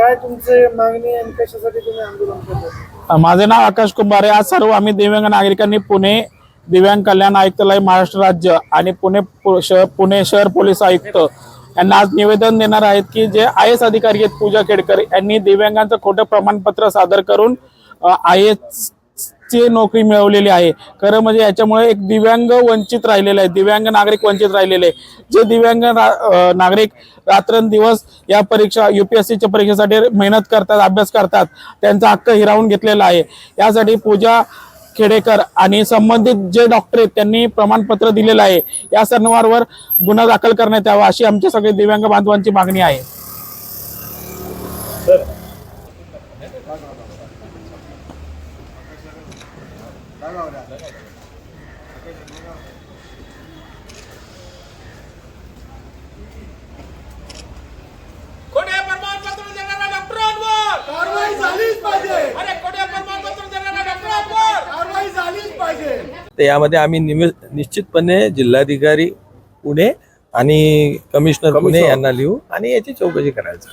काय तुमचे मागणी आणि कशासाठी तुम्ही आंदोलन करता माझे नाव आकाश कुंभारे आज सर्व आम्ही दिव्यांग नागरिकांनी पुणे दिव्यांग कल्याण आयुक्तालय महाराष्ट्र राज्य आणि पुणे शहर पुणे शहर पोलीस आयुक्त यांना आज निवेदन देणार आहेत की जे आय एस अधिकारी आहेत पूजा खेडकर यांनी दिव्यांगांचं खोटं प्रमाणपत्र सादर करून आय एस ची नोकरी मिळवलेली आहे. खरं म्हणजे याच्यामुळे एक दिव्यांग वंचित राहिलेला आहे दिव्यांग नागरिक वंचित राहिलेले आहे. जे दिव्यांग ना- नागरिक रात्रंदिवस या परीक्षा युपीएससीच्या परीक्षेसाठी मेहनत करतात अभ्यास करतात त्यांचा हक्क हिरावून घेतलेला आहे. यासाठी पूजा खेडेकर आणि संबंधित जे डॉक्टर आहेत त्यांनी प्रमाणपत्र दिलेलं आहे. या सर्वांवर गुन्हा दाखल करण्यात यावा अशी आमच्या सगळे दिव्यांग बांधवांची मागणी आहे. खोटे प्रमाणपत्र देणाऱ्या डॉक्टरांवर! कारवाई झालीच पाहिजे! अरे खोटे प्रमाणपत्र देणाऱ्या डॉक्टरांवर! कारवाई झालीच पाहिजे! तर यामध्ये आम्ही निमि- निश्चितपणे जिल्हाधिकारी पुणे आणि कमिशनर पुणे यांना लिहू आणि याची चौकशी करायचं